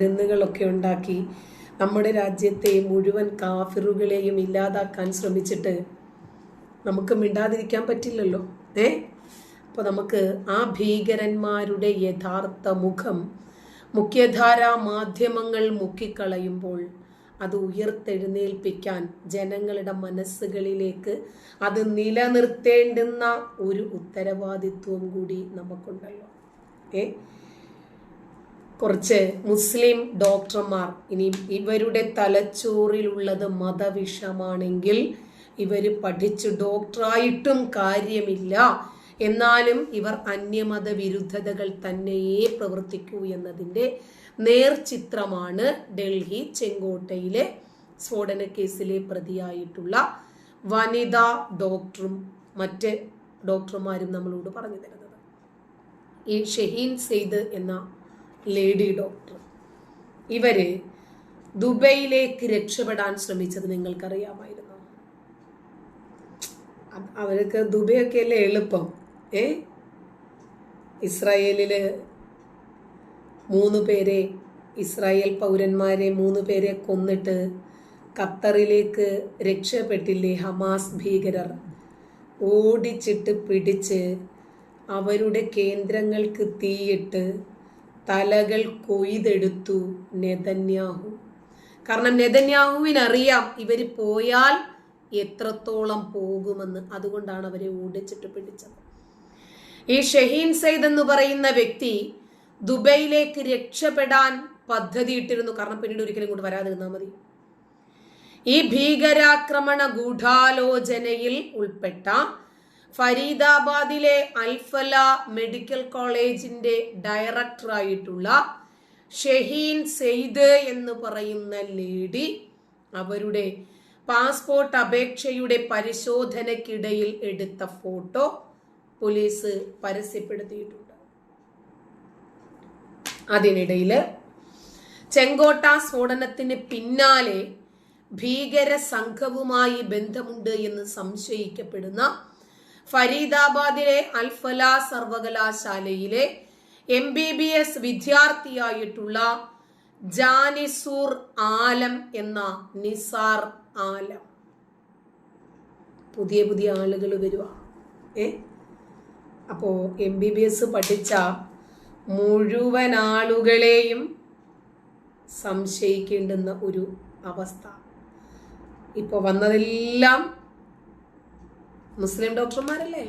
മരുന്നുകളൊക്കെ ഉണ്ടാക്കി നമ്മുടെ രാജ്യത്തെ മുഴുവൻ കാഫിറുകളെയും ഇല്ലാതാക്കാൻ ശ്രമിച്ചിട്ട് നമുക്ക് മിണ്ടാതിരിക്കാൻ പറ്റില്ലല്ലോ ഏ? അപ്പോൾ നമുക്ക് ആ ഭീകരന്മാരുടെ യഥാർത്ഥ മുഖം മുഖ്യധാരാ മാധ്യമങ്ങൾ മുക്കിക്കളയുമ്പോൾ അത് ഉയർത്തെഴുന്നേൽപ്പിക്കാൻ ജനങ്ങളുടെ മനസ്സുകളിലേക്ക് അത് നിലനിർത്തേണ്ടുന്ന ഒരു ഉത്തരവാദിത്വം കൂടി നമുക്കുണ്ടല്ലോ ഏ? കുറച്ച് മുസ്ലിം ഡോക്ടർമാർ ഇനി ഇവരുടെ തലച്ചോറിലുള്ളത് മതവിഷമാണെങ്കിൽ ഇവർ പഠിച്ച് ഡോക്ടറായിട്ടും കാര്യമില്ല. എന്നാലും ഇവർ അന്യമത വിരുദ്ധതകൾ തന്നെയേ പ്രവർത്തിക്കൂ എന്നതിന്റെ നേർചിത്രമാണ് ഡൽഹി ചെങ്കോട്ടയിലെ സ്ഫോടന കേസിലെ പ്രതിയായിട്ടുള്ള വനിതാ ഡോക്ടറും മറ്റ് ഡോക്ടർമാരും നമ്മളോട് പറഞ്ഞു തരുന്നത്. ഈ ഷഹീൻ സെയ്ദ് എന്ന ലേഡി ഡോക്ടർ. ഇവർ ദുബൈയിലേക്ക് രക്ഷപ്പെടാൻ ശ്രമിച്ചത് നിങ്ങൾക്കറിയാമായിരുന്നു. അവർക്ക് ദുബൈയൊക്കെ അല്ലേ എളുപ്പം. ഏ? ഇസ്രായേലിൽ മൂന്ന് പേരെ ഇസ്രായേൽ പൗരന്മാരെ മൂന്ന് പേരെ കൊന്നിട്ട് ഖത്തറിലേക്ക് രക്ഷപ്പെട്ടില്ലേ ഹമാസ് ഭീകരർ? ഓടിച്ചിട്ട് പിടിച്ച് അവരുടെ കേന്ദ്രങ്ങൾക്ക് തീയിട്ട് തലകൾ കൊയ്തെടുത്തു നെതന്യാഹു. കാരണം നെതന്യാഹുവിനറിയാം ഇവർ പോയാൽ എത്രത്തോളം പോകുമെന്ന്. അതുകൊണ്ടാണ് അവരെ ഓടിച്ചിട്ട് പിടിച്ചത്. ഈ ഷഹീൻ സയ്ദ് എന്ന് പറയുന്ന വ്യക്തി ദുബൈയിലേക്ക് രക്ഷപ്പെടാൻ പദ്ധതി ഇട്ടിരുന്നു കാരണം പിന്നീട് ഒരിക്കലും ഇങ്ങോട്ട് വരാതിരുന്നാൽ മതി. ഈ ഭീകരാക്രമണ ഗൂഢാലോചനയിൽ ഉൾപ്പെട്ട ഫരീദാബാദിലെ അൽഫല മെഡിക്കൽ കോളേജിന്റെ ഡയറക്ടറായിട്ടുള്ള ഷഹീൻ സെയ്ദ് എന്ന് പറയുന്ന ലേഡി അവരുടെ പാസ്പോർട്ട് അപേക്ഷയുടെ പരിശോധനയ്ക്കിടയിൽ എടുത്ത ഫോട്ടോ പോലീസ് പരസ്യപ്പെടുത്തിയിട്ടുണ്ട്. അതിനിടയിൽ ചെങ്കോട്ട സ്ഫോടനത്തിന് പിന്നാലെ ഭീകര സംഘവുമായി ബന്ധമുണ്ട് എന്ന് സംശയിക്കപ്പെടുന്ന ഫരീദാബാദിലെ അൽഫല സർവകലാശാലയിലെ എം ബി ബി എസ് വിദ്യാർത്ഥിയായിട്ടുള്ള ജാനിസൂർ ആലം എന്ന നിസാർ ആലം. പുതിയ പുതിയ ആളുകൾ വരുക ഏ? അപ്പോ എം ബി ബി എസ് പഠിച്ച മുഴുവൻ ആളുകളെയും സംശയിക്കേണ്ടുന്ന ഒരു അവസ്ഥ. ഇപ്പോൾ വന്നതെല്ലാം മുസ്ലിം ഡോക്ടർമാരല്ലേ?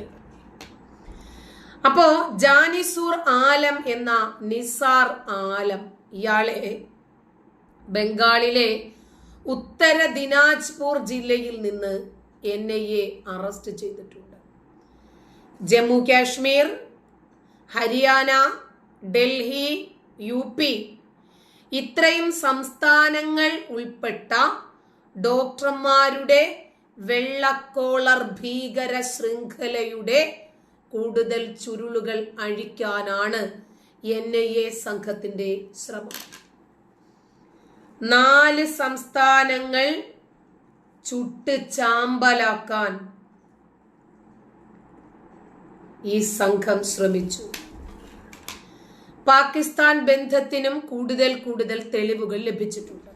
അപ്പോ ജാനിസൂർ ആലം എന്ന നിസാർ ആലം ഇയാളെ ബംഗാളിലെ ഉത്തര ദിനാജ്പൂർ ജില്ലയിൽ നിന്ന് എൻ ഐ എ അറസ്റ്റ് ചെയ്തിട്ടുണ്ട്. ജമ്മു കാശ്മീർ ഹരിയാന ഡൽഹി യു പി ഇത്രയും സംസ്ഥാനങ്ങൾ ഉൾപ്പെട്ട ഡോക്ടർമാരുടെ വെള്ളക്കോളർ ഭീകര ശൃംഖലയുടെ കൂടുതൽ ചുരുളുകൾ അഴിക്കാനാണ് എൻ ഐ എ സംഘത്തിന്റെ ശ്രമം. നാല് സംസ്ഥാനങ്ങൾ ചുട്ട് ചാമ്പലാക്കാൻ ഈ സംഘം ശ്രമിച്ചു. പാകിസ്ഥാൻ ബന്ധത്തിനും കൂടുതൽ കൂടുതൽ തെളിവുകൾ ലഭിച്ചിട്ടുണ്ട്.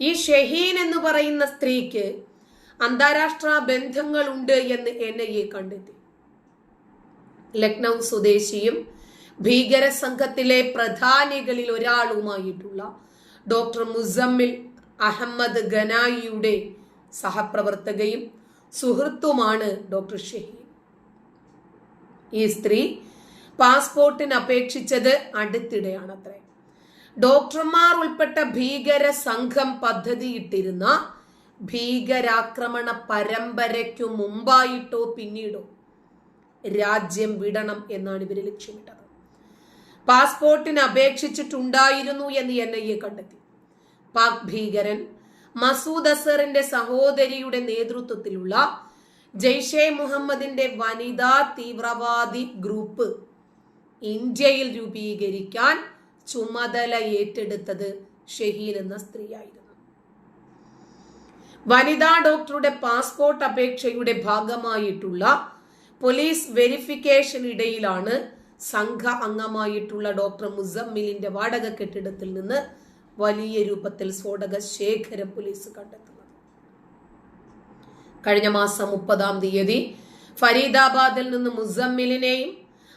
ഈ ഷഹീൻ എന്ന് പറയുന്ന സ്ത്രീക്ക് അന്താരാഷ്ട്ര ബന്ധങ്ങളുണ്ട് എന്ന് എൻ ഐ എ കണ്ടെത്തി. ലക്നൗ സ്വദേശിയും ഭീകര സംഘത്തിലെ പ്രധാനികളിൽ ഒരാളുമായിട്ടുള്ള ഡോക്ടർ മുസമ്മിൽ അഹമ്മദ് ഗനായിയുടെ സഹപ്രവർത്തകയും സുഹൃത്തുമാണ് ഡോക്ടർ ഷഹീൻ. ഈ സ്ത്രീ പാസ്പോർട്ടിന് അപേക്ഷിച്ചത് അടുത്തിടെയാണത്രേ. ഡോക്ടർമാർ ഉൾപ്പെട്ട ഭീകര സംഘം പദ്ധതിയിട്ടിരുന്ന ഭീകരാക്രമണ പരമ്പരയ്ക്കു മുമ്പായിട്ടോ പിന്നീടോ രാജ്യം വിടണം എന്നാണ് ഇവർ ലക്ഷ്യമിട്ടത്. പാസ്പോർട്ടിന് അപേക്ഷിച്ചിട്ടുണ്ടായിരുന്നു എന്ന് എൻ ഐ എ കണ്ടെത്തി. പാക് ഭീകരൻ മസൂദ് അസറിന്റെ സഹോദരിയുടെ നേതൃത്വത്തിലുള്ള ജയ്ഷെ മുഹമ്മദിന്റെ വനിതാ തീവ്രവാദി ഗ്രൂപ്പ് ഇന്ത്യയിൽ രൂപീകരിക്കാൻ ചുമതല ഏറ്റെടുത്തത് ഷഹീൻ എന്ന സ്ത്രീയായിരുന്നു. വനിതാ ഡോക്ടറുടെ പാസ്പോർട്ട് അപേക്ഷയുടെ ഭാഗമായിട്ടുള്ള പോലീസ് വെരിഫിക്കേഷൻ ഇടയിലാണ് സംഘ അംഗമായിട്ടുള്ള ഡോക്ടർ മുസമ്മിലിന്റെ വാടക കെട്ടിടത്തിൽ നിന്ന് വലിയ രൂപത്തിൽ സ്ഫോടക ശേഖരം പോലീസ് കണ്ടെത്തുന്നത്. കഴിഞ്ഞ മാസം മുപ്പതാം തീയതി ഫരീദാബാദിൽ നിന്ന് മുസമ്മിലിനെയും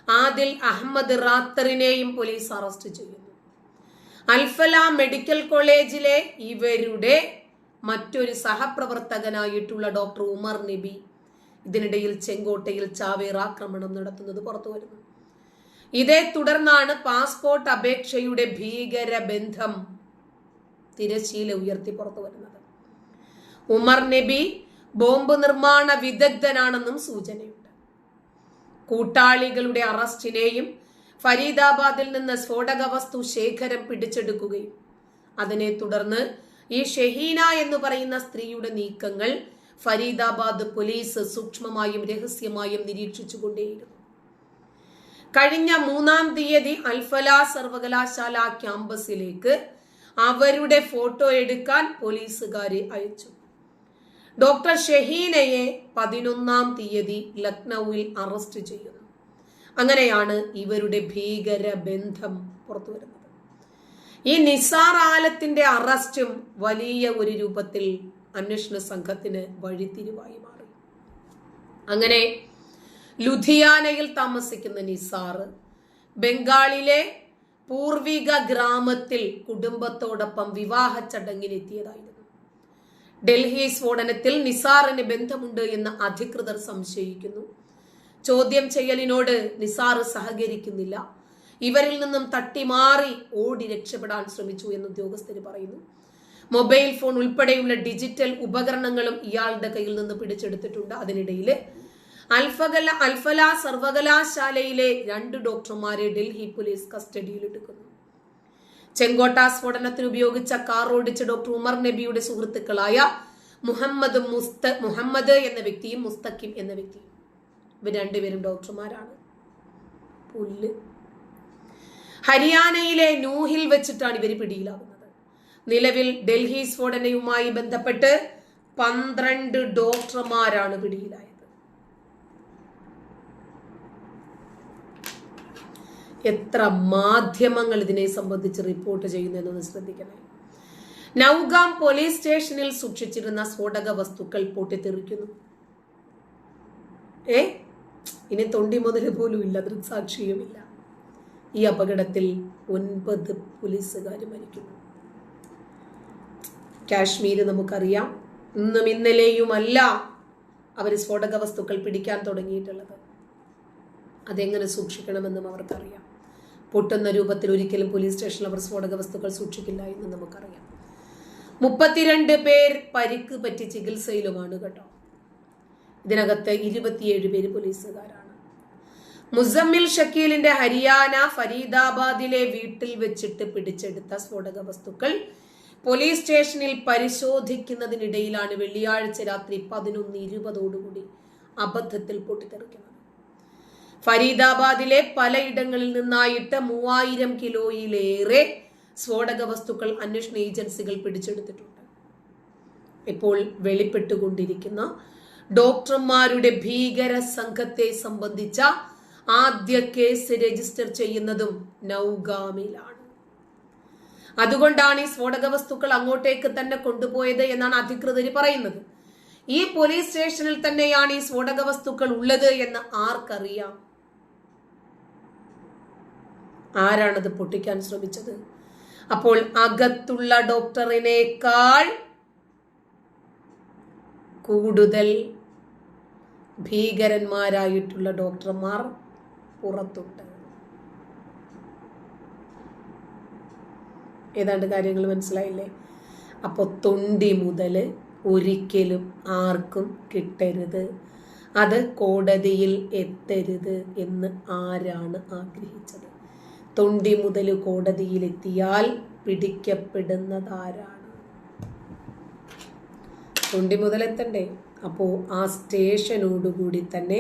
ആദിൽ അഹമ്മദ് റാത്തറിനെയും പോലീസ് അറസ്റ്റ് ചെയ്യുന്നു. അൽഫല മെഡിക്കൽ കോളേജിലെ ഇവരുടെ മറ്റൊരു സഹപ്രവർത്തകനായിട്ടുള്ള ഡോക്ടർ ഉമർ നബി ഇതിനിടയിൽ ചെങ്കോട്ടയിൽ ചാവേർ ആക്രമണം നടത്തുന്നത് പുറത്തു വരുന്നു. ഇതേ തുടർന്നാണ് പാസ്പോർട്ട് അപേക്ഷയുടെ ഭീകര ബന്ധം തിരശീല ഉയർത്തി പുറത്തു വരുന്നത്. ഉമർ നബി ബോംബ് നിർമ്മാണ വിദഗ്ധനാണെന്നും സൂചനയുണ്ട്. കൂട്ടാളികളുടെ അറസ്റ്റിനെയും ഫരീദാബാദിൽ നിന്ന് സ്ഫോടക വസ്തു ശേഖരം പിടിച്ചെടുക്കുകയും അതിനെ തുടർന്ന് ഈ ഷെഹീന എന്ന് പറയുന്ന സ്ത്രീയുടെ നീക്കങ്ങൾ ഫരീദാബാദ് പോലീസ് സൂക്ഷ്മമായും രഹസ്യമായും നിരീക്ഷിച്ചുകൊണ്ടേയിരുന്നു. കഴിഞ്ഞ മൂന്നാം തീയതി അൽഫല സർവകലാശാല ക്യാമ്പസിലേക്ക് അവരുടെ ഫോട്ടോ എടുക്കാൻ പോലീസുകാരെ അയച്ചു. ഡോക്ടർ ഷഹീനയെ പതിനൊന്നാം തീയതി ലക്നൌവിൽ അറസ്റ്റ് ചെയ്യുന്നു. അങ്ങനെയാണ് ഇവരുടെ ഭീകര ബന്ധം പുറത്തു വരുന്നത് ഈ നിസാർ ആലത്തിന്റെ അറസ്റ്റും വലിയ ഒരു രൂപത്തിൽ അന്വേഷണ സംഘത്തിന് വഴിത്തിരിവായി മാറി. അങ്ങനെ ലുധിയാനയിൽ താമസിക്കുന്ന നിസാർ ബംഗാളിലെ പൂർവിക ഗ്രാമത്തിൽ കുടുംബത്തോടൊപ്പം വിവാഹ ചടങ്ങിനെത്തിയതായിരുന്നു. ഡൽഹി സ്ഫോടനത്തിൽ നിസാറിന് ബന്ധമുണ്ട് എന്ന് അധികൃതർ സംശയിക്കുന്നു. ചോദ്യം ചെയ്യലിനോട് നിസാർ സഹകരിക്കുന്നില്ല. ഇവരിൽ നിന്നും തട്ടിമാറി ഓടി രക്ഷപ്പെടാൻ ശ്രമിച്ചു എന്ന് ഉദ്യോഗസ്ഥർ പറയുന്നു. മൊബൈൽ ഫോൺ ഉൾപ്പെടെയുള്ള ഡിജിറ്റൽ ഉപകരണങ്ങളും ഇയാളുടെ കയ്യിൽ നിന്ന് പിടിച്ചെടുത്തിട്ടുണ്ട്. അതിനിടയിൽ അൽഫകല അൽഫല സർവകലാശാലയിലെ രണ്ട് ഡോക്ടർമാരെ ഡൽഹി പോലീസ് കസ്റ്റഡിയിൽ എടുക്കുന്നു. ചെങ്കോട്ട സ്ഫോടനത്തിന് ഉപയോഗിച്ച കാർ ഓടിച്ച ഡോക്ടർ ഉമർ നബിയുടെ സുഹൃത്തുക്കളായ മുഹമ്മദ് മുസ്ത മുഹമ്മദ് എന്ന വ്യക്തിയും മുസ്തഖിം എന്ന വ്യക്തിയും. ഇവർ രണ്ടുപേരും ഡോക്ടർമാരാണ്. പുല്ല് ഹരിയാനയിലെ നൂഹിൽ വെച്ചിട്ടാണ് ഇവർ പിടിയിലാകുന്നത് നിലവിൽ ഡൽഹി സ്ഫോടനയുമായി ബന്ധപ്പെട്ട് പന്ത്രണ്ട് ഡോക്ടർമാരാണ് പിടിയിലായത്. എത്ര മാധ്യമങ്ങൾ ഇതിനെ സംബന്ധിച്ച് റിപ്പോർട്ട് ചെയ്യുന്നു ചെയ്യുന്നതെന്ന് ശ്രദ്ധിക്കണേ. നൌഗാം പോലീസ് സ്റ്റേഷനിൽ സൂക്ഷിച്ചിരുന്ന സ്ഫോടക വസ്തുക്കൾ പൊട്ടിത്തെറിക്കുന്നു. ഏ? ഇനി തൊണ്ടി മുതൽ പോലും ഇല്ല ദൃക്സാക്ഷിയുമില്ല. ഈ അപകടത്തിൽ ഒൻപത് പോലീസുകാർ മരിക്കുന്നു. കാശ്മീർ നമുക്കറിയാം. ഇന്നും ഇന്നലെയുമല്ല അവർ സ്ഫോടക വസ്തുക്കൾ പിടിക്കാൻ തുടങ്ങിയിട്ടുള്ളത്. അതെങ്ങനെ സൂക്ഷിക്കണമെന്നും അവർക്കറിയാം. പൊട്ടുന്ന രൂപത്തിൽ ഒരിക്കലും പോലീസ് സ്റ്റേഷനിൽ അവർ സ്ഫോടക വസ്തുക്കൾ സൂക്ഷിക്കില്ല എന്ന് നമുക്കറിയാം. മുപ്പത്തിരണ്ട് പേർ പരിക്ക് പറ്റി ചികിത്സയിലുമാണ് കേട്ടോ. ഇതിനകത്ത് ഇരുപത്തിയേഴ് പേര് പോലീസുകാരാണ്. മുസമ്മിൽ ഷക്കീലിന്റെ ഹരിയാന ഫരീദാബാദിലെ വീട്ടിൽ വെച്ചിട്ട് പിടിച്ചെടുത്ത സ്ഫോടക വസ്തുക്കൾ പോലീസ് സ്റ്റേഷനിൽ പരിശോധിക്കുന്നതിനിടയിലാണ് വെള്ളിയാഴ്ച രാത്രി പതിനൊന്ന് ഇരുപതോടുകൂടി അബദ്ധത്തിൽ പൊട്ടിത്തെറിക്കുന്നത്. ഫരീദാബാദിലെ പലയിടങ്ങളിൽ നിന്നായിട്ട് മൂവായിരം കിലോയിലേറെ സ്ഫോടക വസ്തുക്കൾ അന്വേഷണ ഏജൻസികൾ പിടിച്ചെടുത്തിട്ടുണ്ട്. ഇപ്പോൾ വെളിപ്പെട്ടുകൊണ്ടിരിക്കുന്ന ഡോക്ടർമാരുടെ ഭീകര സംഘത്തെ സംബന്ധിച്ച ആദ്യ കേസ് രജിസ്റ്റർ ചെയ്യുന്നതും നൗഗാമിലാണ്. അതുകൊണ്ടാണ് ഈ സ്ഫോടക വസ്തുക്കൾ അങ്ങോട്ടേക്ക് തന്നെ കൊണ്ടുപോയത് എന്നാണ് അധികൃതർ പറയുന്നത്. ഈ പോലീസ് സ്റ്റേഷനിൽ തന്നെയാണ് ഈ സ്ഫോടക വസ്തുക്കൾ ഉള്ളത് എന്ന് ആർക്കറിയാം? ആരാണത് പൊട്ടിക്കാൻ ശ്രമിച്ചത്? അപ്പോൾ അകത്തുള്ള ഡോക്ടറിനേക്കാൾ കൂടുതൽ ഭീകരന്മാരായിട്ടുള്ള ഡോക്ടർമാർ പുറത്തുണ്ട്. ഏതാണ്ട് കാര്യങ്ങൾ മനസ്സിലായില്ലേ? അപ്പോൾ തൊണ്ടി മുതൽ ഒരിക്കലും ആർക്കും കിട്ടരുത്. അത് കോടതിയിൽ എത്തരുത് എന്ന് ആരാണ് ആഗ്രഹിച്ചത്? തൊണ്ടി മുതൽ കോടതിയിൽ കോടതിയിലെത്തിയാൽ പിടിക്കപ്പെടുന്നതാരാണ് തൊണ്ടി മുതൽ എത്തണ്ടേ? അപ്പോൾ ആ സ്റ്റേഷനോടുകൂടി തന്നെ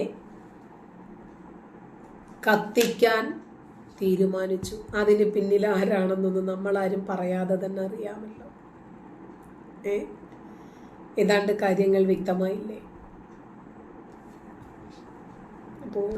കത്തിക്കാൻ തീരുമാനിച്ചു. അതിന് പിന്നിൽ ആരാണെന്നൊന്നും നമ്മളാരും പറയാതെ തന്നെ അറിയാമല്ലോ. ഏ? ഏതാണ്ട് കാര്യങ്ങൾ വ്യക്തമായില്ലേ? അപ്പോൾ